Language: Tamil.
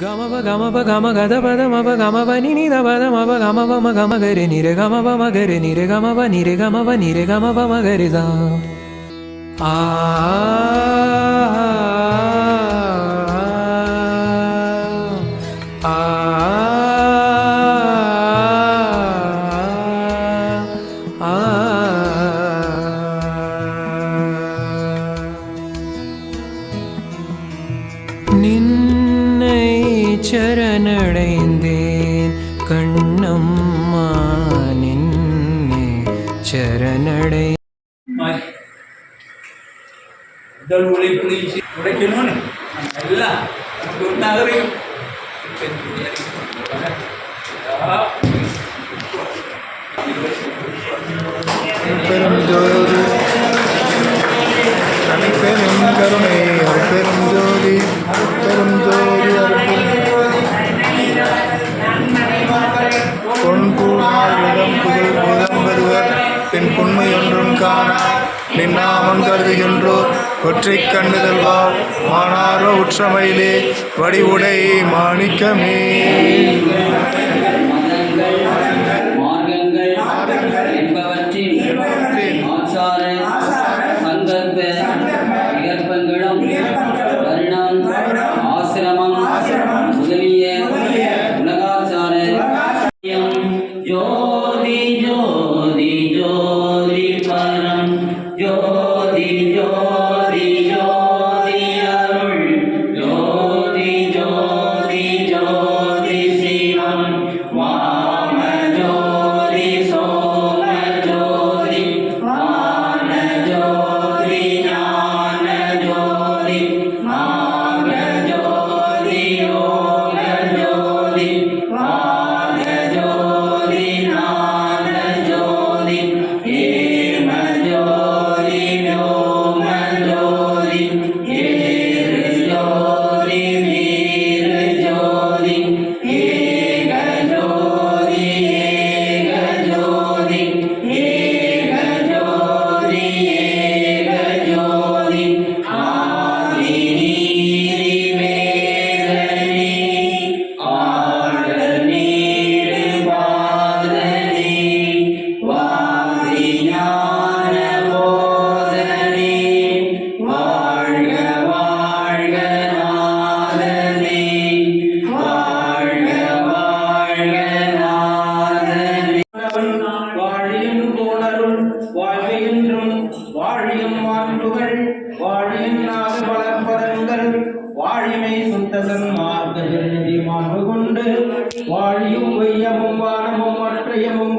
గమవ గమప గమ గద పద మప గమప నిని పద మప గమప మ గమ గరి నిర గమప మ గరి నిర గమప నిర గమప నిర గమప మ గరి దా ఆ നിൻ சரணடைந்தேன். கண்ணம்மா நின்னே சரணடை உடல் உழைப்பு உடைக்கணும்னு. எல்லாம் நமக்கு ஒரு நகரையும். நின்னாமம் கருதுகின்றோர் ஒற்றை கண்ணுதல் வாழ் மானாரோ உற்றமையிலே வடிவுடை மாணிக்கமே. மார்க்கங்கள் ஜோதி ஜோதி ஜோதி பரம் ஜோதி மாண்புகள் வாழியின் நாடு வளர்ப்பதங்கள் வாழிமை சுத்தசன் மார்க்கங்கள் மாண்பு கொண்டு வாழியும் வையமும் வானமும் அற்றையமும்